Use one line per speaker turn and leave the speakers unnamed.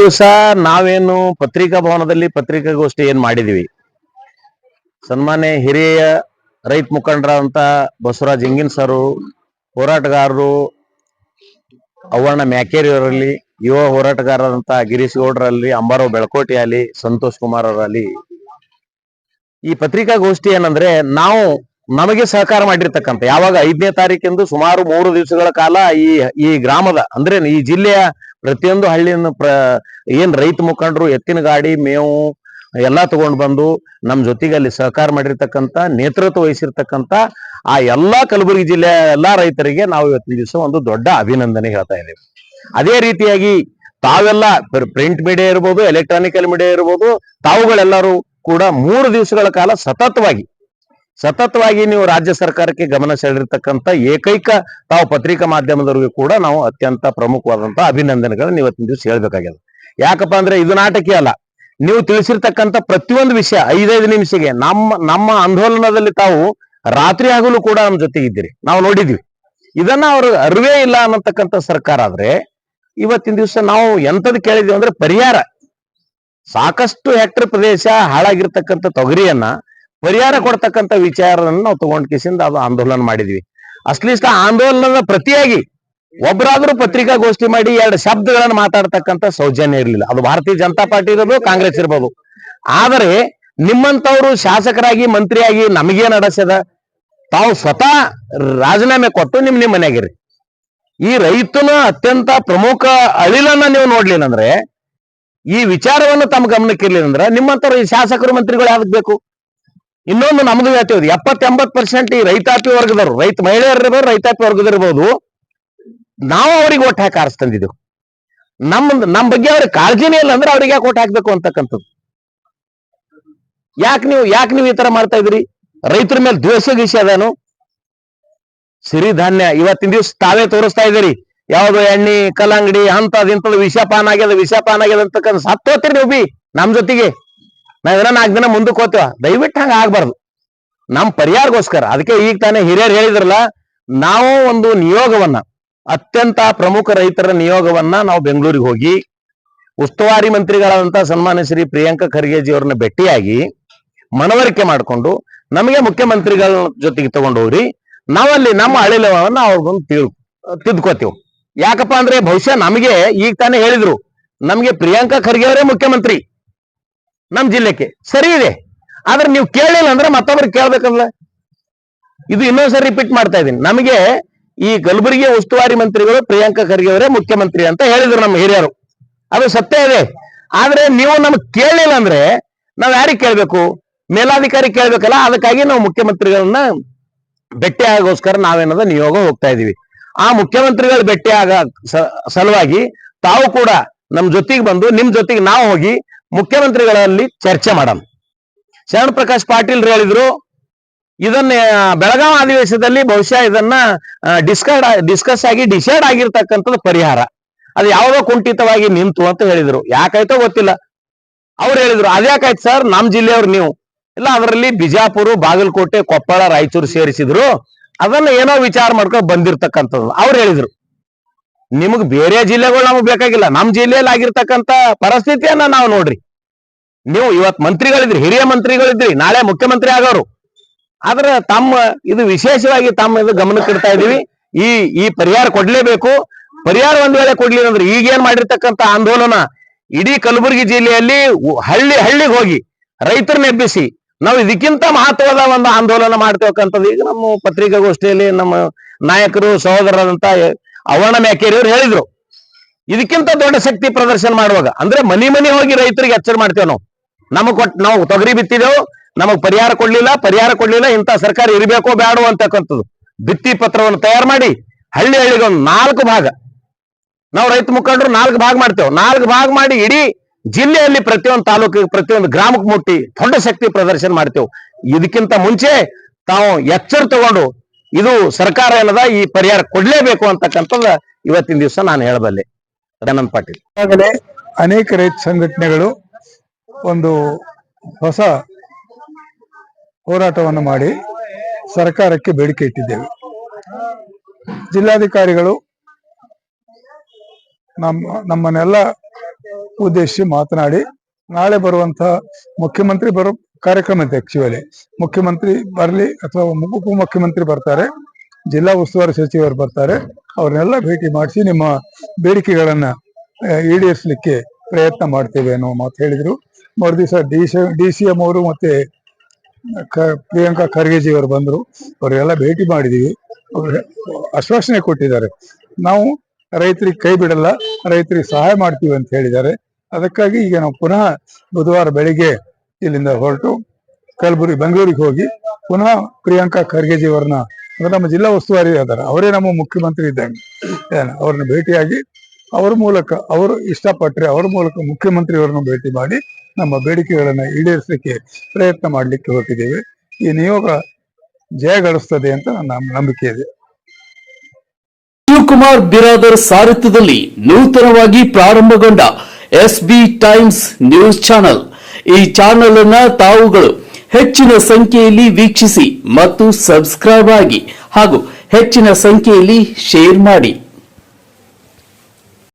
ದಿವಸ ನಾವೇನು ಪತ್ರಿಕಾ ಭವನದಲ್ಲಿ ಪತ್ರಿಕಾಗೋಷ್ಠಿ ಏನ್ ಮಾಡಿದೀವಿ? ಸನ್ಮಾನ್ಯ ಹಿರಿಯ ರೈತ ಮುಖಂಡರಾದಂತ ಬಸವರಾಜ್ ಹಿಂಗಿನ್ ಸರು, ಹೋರಾಟಗಾರರು ಅವರ್ಣ ಮ್ಯಾಕೇರಿಯವರಲ್ಲಿ, ಯುವ ಹೋರಾಟಗಾರರಂತ ಗಿರೀಶ್ ಗೌಡ್ರಲ್ಲಿ ಅಂಬಾರಾವ್ ಬೆಳಕೋಟಿ ಅಲ್ಲಿ, ಸಂತೋಷ್ ಕುಮಾರ್ ಅವರಲ್ಲಿ. ಈ ಪತ್ರಿಕಾಗೋಷ್ಠಿ ಏನಂದ್ರೆ ನಾವು ನಮಗೆ ಸಹಕಾರ ಮಾಡಿರ್ತಕ್ಕಂಥ, ಯಾವಾಗ ಐದನೇ ತಾರೀಕಿಂದು ಸುಮಾರು ಮೂರು ದಿವಸಗಳ ಕಾಲ ಈ ಈ ಗ್ರಾಮದ, ಅಂದ್ರೆ ಈ ಜಿಲ್ಲೆಯ ಪ್ರತಿಯೊಂದು ಹಳ್ಳಿಯನ್ನು ಪ್ರ, ಏನ್ ರೈತ ಮುಖಂಡರು ಎತ್ತಿನ ಗಾಡಿ, ಮೇವು ಎಲ್ಲಾ ತಗೊಂಡ್ ಬಂದು ನಮ್ಮ ಜೊತೆಗೆ ಅಲ್ಲಿ ಸಹಕಾರ ಮಾಡಿರ್ತಕ್ಕಂಥ, ನೇತೃತ್ವ ವಹಿಸಿರ್ತಕ್ಕಂಥ ಆ ಎಲ್ಲಾ ಕಲಬುರಗಿ ಜಿಲ್ಲೆಯ ಎಲ್ಲಾ ರೈತರಿಗೆ ನಾವು ಇವತ್ತಿನ ದಿವಸ ಒಂದು ದೊಡ್ಡ ಅಭಿನಂದನೆ ಹೇಳ್ತಾ ಇದ್ದೇವೆ. ಅದೇ ರೀತಿಯಾಗಿ ತಾವೆಲ್ಲ ಪ್ರಿಂಟ್ ಮೀಡಿಯಾ ಇರ್ಬೋದು, ಎಲೆಕ್ಟ್ರಾನಿಕಲ್ ಮೀಡಿಯಾ ಇರ್ಬೋದು, ತಾವುಗಳೆಲ್ಲರೂ ಕೂಡ ಮೂರು ದಿವಸಗಳ ಕಾಲ ಸತತವಾಗಿ ಸತತವಾಗಿ ನೀವು ರಾಜ್ಯ ಸರ್ಕಾರಕ್ಕೆ ಗಮನ ಸೆಳೆದಿರ್ತಕ್ಕಂಥ ಏಕೈಕ ತಾವು ಪತ್ರಿಕಾ ಮಾಧ್ಯಮದವರಿಗೂ ಕೂಡ ನಾವು ಅತ್ಯಂತ ಪ್ರಮುಖವಾದಂತಹ ಅಭಿನಂದನೆಗಳನ್ನ ಇವತ್ತಿನ ದಿವಸ ಹೇಳ್ಬೇಕಾಗ್ಯದ. ಯಾಕಪ್ಪ ಅಂದ್ರೆ ಇದು ನಾಟಕೀಯ ಅಲ್ಲ. ನೀವು ತಿಳಿಸಿರ್ತಕ್ಕಂಥ ಪ್ರತಿಯೊಂದು ವಿಷಯ, ಐದೈದು ನಿಮಿಷಗೆ ನಮ್ಮ ನಮ್ಮ ಆಂದೋಲನದಲ್ಲಿ ತಾವು ರಾತ್ರಿ ಆಗಲೂ ಕೂಡ ನಮ್ಮ ಜೊತೆಗಿದ್ದೀರಿ ನಾವು ನೋಡಿದ್ವಿ ಇದನ್ನ ಅವರು ಅರಿವೇ ಇಲ್ಲ ಅನ್ನತಕ್ಕಂಥ ಸರ್ಕಾರ ಆದ್ರೆ ಇವತ್ತಿನ ದಿವಸ ನಾವು ಎಂತದ್ ಕೇಳಿದ್ವಿ ಅಂದ್ರೆ ಪರಿಹಾರ. ಸಾಕಷ್ಟು ಹೆಕ್ಟರ್ ಪ್ರದೇಶ ಹಾಳಾಗಿರ್ತಕ್ಕಂಥ ತೊಗರಿಯನ್ನ ಪರಿಹಾರ ಕೊಡ್ತಕ್ಕಂಥ ವಿಚಾರವನ್ನು ನಾವು ತಗೊಂಡ್ ಕಿಸಿಂದ ಅದು ಆಂದೋಲನ ಮಾಡಿದ್ವಿ. ಅಸ್ಲಿಷ್ಟ ಆಂದೋಲನದ ಪ್ರತಿಯಾಗಿ ಒಬ್ಬರಾದ್ರೂ ಪತ್ರಿಕಾಗೋಷ್ಠಿ ಮಾಡಿ ಎರಡು ಶಬ್ದಗಳನ್ನು ಮಾತಾಡ್ತಕ್ಕಂಥ ಸೌಜನ್ಯ ಇರಲಿಲ್ಲ. ಅದು ಭಾರತೀಯ ಜನತಾ ಪಾರ್ಟಿ ಇರ್ಬೋದು, ಕಾಂಗ್ರೆಸ್ ಇರ್ಬೋದು. ಆದರೆ ನಿಮ್ಮಂತವ್ರು ಶಾಸಕರಾಗಿ, ಮಂತ್ರಿಯಾಗಿ ನಮಗೇ ನಡೆಸದ ತಾವು ಸ್ವತಃ ರಾಜೀನಾಮೆ ಕೊಟ್ಟು ನಿಮ್ ನಿಮ್ ಮನೆಯಾಗಿರಿ. ಈ ರೈತನ ಅತ್ಯಂತ ಪ್ರಮುಖ ಅಳಿಲನ್ನ ನೀವು ನೋಡ್ಲಿಲ್ಲ ಅಂದ್ರೆ, ಈ ವಿಚಾರವನ್ನು ತಮ್ಮ ಗಮನಕ್ಕೆ ಇರ್ಲಿಲ್ಲ ಅಂದ್ರೆ ನಿಮ್ಮಂತವ್ರು ಈ ಶಾಸಕರು, ಮಂತ್ರಿಗಳು ಯಾವ್ದು ಬೇಕು? ಇನ್ನೊಂದು ನಮ್ದು ಹೇಳ್ತೀವಿ ಎಪ್ಪತ್ತೆಂಬತ್ ಪರ್ಸೆಂಟ್ ಈ ರೈತಾಪಿ ವರ್ಗದವರು, ರೈತ ಮಹಿಳೆಯರಿರ್ಬೋದು ರೈತಾಪಿ ವರ್ಗದಿರ್ಬೋದು ನಾವು ಅವ್ರಿಗೆ ಓಟ್ ಹಾಕಿ ಆರಿಸ್ತಂದಿದ್ದೆವು ನಮ್ಮ ನಮ್ಮ ಬಗ್ಗೆ ಅವ್ರಿಗೆ ಕಾಳಜಿನೇ ಇಲ್ಲ ಅಂದ್ರೆ ಅವ್ರಿಗೆ ಯಾಕೆ ಓಟ್ ಹಾಕ್ಬೇಕು ಅಂತಕ್ಕಂಥದ್ದು. ಯಾಕೆ ನೀವು ಯಾಕೆ ನೀವು ಈ ತರ ಮಾಡ್ತಾ ಇದ್ರಿ ರೈತರ ಮೇಲೆ ದ್ವೇಷ ಗೀಷ ಅದಾನು. ಸಿರಿಧಾನ್ಯ ಇವತ್ತಿನ ದಿವಸ ತಾವೇ ತೋರಿಸ್ತಾ ಇದ್ದೀರಿ. ಯಾವ್ದು ಎಣ್ಣೆ, ಕಲ್ಲಂಗಡಿ ಅಂತದ್ ಇಂಥದ್ದು ವಿಷಪಾನ ಆಗ್ಯದ ವಿಷಪಾನ ಆಗ್ಯದ ಅಂತಕ್ಕಂಥ ಸತ್ತೋತಿರಿ ನೀವು ಬಿ, ನಮ್ ಜೊತೆಗೆ. ನಾವೇನ ನಾಲ್ಕು ದಿನ ಮುಂದಕ್ಕೆ ಹೋಗ್ತೀವ. ದಯವಿಟ್ಟು ಹಂಗ ಆಗ್ಬಾರ್ದು. ನಮ್ ಪರಿಹಾರಗೋಸ್ಕರ ಅದಕ್ಕೆ ಈಗ ತಾನೇ ಹಿರಿಯರು ಹೇಳಿದ್ರಲ್ಲ, ನಾವು ಒಂದು ನಿಯೋಗವನ್ನ, ಅತ್ಯಂತ ಪ್ರಮುಖ ರೈತರ ನಿಯೋಗವನ್ನ ನಾವು ಬೆಂಗಳೂರಿಗೆ ಹೋಗಿ, ಉಸ್ತುವಾರಿ ಮಂತ್ರಿಗಳಾದಂತ ಸನ್ಮಾನ್ಯ ಶ್ರೀ ಪ್ರಿಯಾಂಕಾ ಖರ್ಗೆಜಿ ಅವ್ರನ್ನ ಭೇಟಿಯಾಗಿ ಮನವರಿಕೆ ಮಾಡಿಕೊಂಡು, ನಮಗೆ ಮುಖ್ಯಮಂತ್ರಿಗಳ ಜೊತೆಗೆ ತಗೊಂಡು ಹೋಗ್ರಿ, ನಾವಲ್ಲಿ ನಮ್ಮ ಅಳಿಲವನ್ನ ಅವ್ರಿಗೊಂದು ತಿಳ್, ತಿದ್ಕೋತೀವಿ. ಯಾಕಪ್ಪ ಅಂದ್ರೆ ಬಹುಶಃ ನಮಗೆ, ಈಗ ತಾನೇ ಹೇಳಿದ್ರು, ನಮಗೆ ಪ್ರಿಯಾಂಕಾ ಖರ್ಗೆ ಅವರೇ ಮುಖ್ಯಮಂತ್ರಿ. ನಮ್ ಜಿಲ್ಲೆಗೆ. ಸರಿ ಇದೆ. ಆದ್ರೆ ನೀವು ಕೇಳಿಲ್ಲ ಅಂದ್ರೆ ಮತ್ತೊಬ್ರಿಗೆ ಕೇಳ್ಬೇಕಲ್ಲ. ಇದು ಇನ್ನೊಂದ್ಸರಿ ರಿಪೀಟ್ ಮಾಡ್ತಾ ಇದ್ದೀನಿ. ನಮಗೆ ಈ ಕಲಬುರಗಿ ಉಸ್ತುವಾರಿ ಮಂತ್ರಿಗಳು ಪ್ರಿಯಾಂಕಾ ಖರ್ಗೆ ಅವರೇ ಮುಖ್ಯಮಂತ್ರಿ ಅಂತ ಹೇಳಿದ್ರು ನಮ್ಮ ಹಿರಿಯರು. ಅದು ಸತ್ಯ ಇದೆ. ಆದ್ರೆ ನೀವು ನಮ್ಗೆ ಕೇಳಲಿಲ್ಲ ಅಂದ್ರೆ ನಾವ್ ಯಾರಿಗೆ ಕೇಳ್ಬೇಕು? ಮೇಲಾಧಿಕಾರಿ ಕೇಳ್ಬೇಕಲ್ಲ, ಅದಕ್ಕಾಗಿ ನಾವು ಮುಖ್ಯಮಂತ್ರಿಗಳನ್ನ ಭೇಟಿ ಆಗೋಸ್ಕರ ನಾವೇನದ ನಿಯೋಗ ಹೋಗ್ತಾ ಇದೀವಿ. ಆ ಮುಖ್ಯಮಂತ್ರಿಗಳು ಭೇಟಿ ಆಗ ಸಲುವಾಗಿ ತಾವು ಕೂಡ ನಮ್ ಜೊತೆಗೆ ಬಂದು, ನಿಮ್ ಜೊತೆಗೆ ನಾವು ಹೋಗಿ ಮುಖ್ಯಮಂತ್ರಿಗಳಲ್ಲಿ ಚರ್ಚೆ ಮಾಡೋಣ ಶರಣ್ ಪ್ರಕಾಶ್ ಪಾಟೀಲ್ ಹೇಳಿದ್ರು, ಇದನ್ನ ಬೆಳಗಾವಿ ಅಧಿವೇಶನದಲ್ಲಿ ಬಹುಶಃ ಇದನ್ನ ಡಿಸ್ಕಡ್ ಡಿಸ್ಕಸ್ ಆಗಿ ಡಿಸೈಡ್ ಆಗಿರ್ತಕ್ಕಂಥದ್ದು ಪರಿಹಾರ. ಅದು ಯಾವುದೋ ಕುಂಠಿತವಾಗಿ ನಿಂತು ಅಂತ ಹೇಳಿದ್ರು. ಯಾಕಾಯ್ತೋ ಗೊತ್ತಿಲ್ಲ. ಅವ್ರು ಹೇಳಿದ್ರು ಅದ್ಯಾಕಾಯ್ತು ಸರ್? ನಮ್ ಜಿಲ್ಲೆಯವ್ರು ನೀವು. ಇಲ್ಲ, ಅದರಲ್ಲಿ ಬಿಜಾಪುರ, ಬಾಗಲಕೋಟೆ, ಕೊಪ್ಪಳ, ರಾಯಚೂರು ಸೇರಿಸಿದ್ರು. ಅದನ್ನ ಏನೋ ವಿಚಾರ ಮಾಡ್ಕೊಂಡು ಬಂದಿರ್ತಕ್ಕಂಥದ್ದು. ಅವ್ರು ಹೇಳಿದ್ರು. ನಿಮಗ್ ಬೇರೆ ಜಿಲ್ಲೆಗಳು ನಮಗ್ ಬೇಕಾಗಿಲ್ಲ. ನಮ್ ಜಿಲ್ಲೆಯಲ್ಲಿ ಆಗಿರ್ತಕ್ಕಂತ ಪರಿಸ್ಥಿತಿಯನ್ನ ನಾವು ನೋಡ್ರಿ. ನೀವು ಇವತ್ ಮಂತ್ರಿಗಳಿದ್ರಿ, ಹಿರಿಯ ಮಂತ್ರಿಗಳಿದ್ರಿ, ನಾಳೆ ಮುಖ್ಯಮಂತ್ರಿ ಆಗೋರು. ಆದ್ರ ತಮ್ಮ ಇದು ವಿಶೇಷವಾಗಿ ತಮ್ಮ ಇದು ಗಮನಕ್ಕೆ ಇಡ್ತಾ ಇದೀವಿ. ಈ ಈ ಪರಿಹಾರ ಕೊಡ್ಲೇಬೇಕು. ಪರಿಹಾರ ಒಂದ್ ವೇಳೆ ಕೊಡ್ಲಿಲ್ಲ ಅಂದ್ರೆ ಈಗೇನ್ ಮಾಡಿರ್ತಕ್ಕಂತ ಆಂದೋಲನ? ಇಡೀ ಕಲಬುರಗಿ ಜಿಲ್ಲೆಯಲ್ಲಿ ಹಳ್ಳಿ, ಹಳ್ಳಿಗೆ ಹೋಗಿ ರೈತರನ್ನ ಎಬ್ಬಿಸಿ ನಾವು ಇದಕ್ಕಿಂತ ಮಹತ್ವದ ಒಂದು ಆಂದೋಲನ ಮಾಡ್ತೇವಕ್ಕಂಥದ್ದು. ಈಗ ನಮ್ಮ ಪತ್ರಿಕಾಗೋಷ್ಠಿಯಲ್ಲಿ ನಮ್ಮ ನಾಯಕರು, ಸಹೋದರರಾದಂತ ಅವರ್ಣ ಮ್ಯಾಕೇರಿಯವರು ಹೇಳಿದ್ರು. ಇದಕ್ಕಿಂತ ದೊಡ್ಡ ಶಕ್ತಿ ಪ್ರದರ್ಶನ ಮಾಡುವಾಗ, ಅಂದ್ರೆ ಮನಿ ಮನಿ ಹೋಗಿ ರೈತರಿಗೆ ಎಚ್ಚರ ಮಾಡ್ತೇವೆ ನಾವು. ನಮಗ್ ಕೊಟ್, ನಾವು ತೊಗರಿ ಬಿತ್ತಿದೆವು, ನಮಗ್ ಪರಿಹಾರ ಕೊಡ್ಲಿಲ್ಲ ಪರಿಹಾರ ಕೊಡ್ಲಿಲ್ಲ ಇಂತ ಸರ್ಕಾರ ಇರಬೇಕೋ ಬೇಡೋ ಅಂತಕ್ಕಂಥದ್ದು ಭಿತ್ತಿ ಪತ್ರವನ್ನು ತಯಾರು ಮಾಡಿ, ಹಳ್ಳಿ ಹಳ್ಳಿಗೆ ಒಂದು ನಾಲ್ಕು ಭಾಗ. ನಾವು ರೈತ ಮುಖಂಡರು ನಾಲ್ಕು ಭಾಗ ಮಾಡ್ತೇವೆ. ನಾಲ್ಕು ಭಾಗ ಮಾಡಿ ಇಡೀ ಜಿಲ್ಲೆಯಲ್ಲಿ ಪ್ರತಿಯೊಂದು ತಾಲೂಕಿಗೆ, ಪ್ರತಿಯೊಂದು ಗ್ರಾಮಕ್ಕೆ ಮುಟ್ಟಿ ದೊಡ್ಡ ಶಕ್ತಿ ಪ್ರದರ್ಶನ ಮಾಡ್ತೇವೆ. ಇದಕ್ಕಿಂತ ಮುಂಚೆ ತಾವು ಎಚ್ಚರ ತಗೊಂಡು ಇದು ಸರ್ಕಾರ ಏನದ, ಈ ಪರಿಹಾರ ಕೊಡ್ಲೇಬೇಕು ಅಂತಕ್ಕಂಥದ್ದು ಇವತ್ತಿನ ದಿವಸ ನಾನು ಹೇಳಬಲ್ಲೆ. ಆನಂದ್ ಪಾಟೀಲ್.
ಈಗಾಗಲೇ ಅನೇಕ ರೈತ ಸಂಘಟನೆಗಳು ಒಂದು ಹೊಸ ಹೋರಾಟವನ್ನು ಮಾಡಿ ಸರ್ಕಾರಕ್ಕೆ ಬೇಡಿಕೆ ಇಟ್ಟಿದ್ದೇವೆ. ಜಿಲ್ಲಾಧಿಕಾರಿಗಳು ನಮ್ಮ ನಮ್ಮನ್ನೆಲ್ಲ ಉದ್ದೇಶಿಸಿ ಮಾತನಾಡಿ, ನಾಳೆ ಬರುವಂತಹ ಮುಖ್ಯಮಂತ್ರಿ ಬರೋ ಕಾರ್ಯಕ್ರಮ ಇದೆ ಆಕ್ಚುಲಿ ಮುಖ್ಯಮಂತ್ರಿ ಬರಲಿ ಅಥವಾ ಉಪಮುಖ್ಯಮಂತ್ರಿ ಬರ್ತಾರೆ, ಜಿಲ್ಲಾ ಉಸ್ತುವಾರಿ ಸಚಿವರು ಬರ್ತಾರೆ, ಅವ್ರನ್ನೆಲ್ಲ ಭೇಟಿ ಮಾಡಿಸಿ ನಿಮ್ಮ ಬೇಡಿಕೆಗಳನ್ನ ಈಡೇರಿಸಲಿಕ್ಕೆ ಪ್ರಯತ್ನ ಮಾಡ್ತೇವೆ ಅನ್ನೋ ಮಾತು ಹೇಳಿದ್ರು. ಮರುದಿವಸ ಡಿ ಸಿ ಡಿ ಸಿ ಅವರು ಮತ್ತೆ ಪ್ರಿಯಾಂಕಾ ಖರ್ಗೆಜಿ ಅವರು ಬಂದ್ರು. ಅವರೆಲ್ಲ ಭೇಟಿ ಮಾಡಿದೀವಿ. ಅವರು ಆಶ್ವಾಸನೆ ಕೊಟ್ಟಿದ್ದಾರೆ. ನಾವು ರೈತರಿಗೆ ಕೈ ಬಿಡಲ್ಲ, ರೈತರಿಗೆ ಸಹಾಯ ಮಾಡ್ತೀವಿ ಅಂತ ಹೇಳಿದ್ದಾರೆ. ಅದಕ್ಕಾಗಿ ಈಗ ನಾವು ಪುನಃ ಬುಧವಾರ ಬೆಳಿಗ್ಗೆ ಇಲ್ಲಿಂದ ಹೊರಟು ಕಲಬುರಗಿ ಬೆಂಗಳೂರಿಗೆ ಹೋಗಿ ಪುನಃ ಪ್ರಿಯಾಂಕಾ ಖರ್ಗೆಜಿ ಅವರನ್ನ, ಅಂದ್ರೆ ನಮ್ಮ ಜಿಲ್ಲಾ ಉಸ್ತುವಾರಿ ಅದಾರ, ಅವರೇ ನಮ್ಮ ಮುಖ್ಯಮಂತ್ರಿ ಇದ್ದಂಗೆ. ಅವ್ರನ್ನ ಭೇಟಿಯಾಗಿ ಅವ್ರ ಮೂಲಕ, ಅವರು ಇಷ್ಟಪಟ್ಟರೆ ಅವ್ರ ಮೂಲಕ ಮುಖ್ಯಮಂತ್ರಿ ಅವರನ್ನು ಭೇಟಿ ಮಾಡಿ ನಮ್ಮ ಬೇಡಿಕೆಗಳನ್ನ ಈಡೇರಿಸಲಿಕ್ಕೆ ಪ್ರಯತ್ನ ಮಾಡಲಿಕ್ಕೆ ಹೊರಟಿದ್ದೇವೆ. ಈ ನಿಯೋಗ ಜಯಗಳಿಸ್ತದೆ ಅಂತ ನಮ್ಮ ನಂಬಿಕೆ ಇದೆ.
ಶಿವಕುಮಾರ್ ಬಿರಾದರ್ ಸಾರಥ್ಯದಲ್ಲಿ ನೂತನವಾಗಿ ಪ್ರಾರಂಭಗೊಂಡ S B Times news channel. ಈ ಚಾನೆಲ್ ಅನ್ನ ತಾವುಗಳು ಹೆಚ್ಚಿನ ಸಂಖ್ಯೆಯಲ್ಲಿ ವೀಕ್ಷಿಸಿ ಮತ್ತು ಸಬ್ಸ್ಕ್ರೈಬ್ ಆಗಿ ಹಾಗೂ ಹೆಚ್ಚಿನ ಸಂಖ್ಯೆಯಲ್ಲಿ ಶೇರ್ ಮಾಡಿ.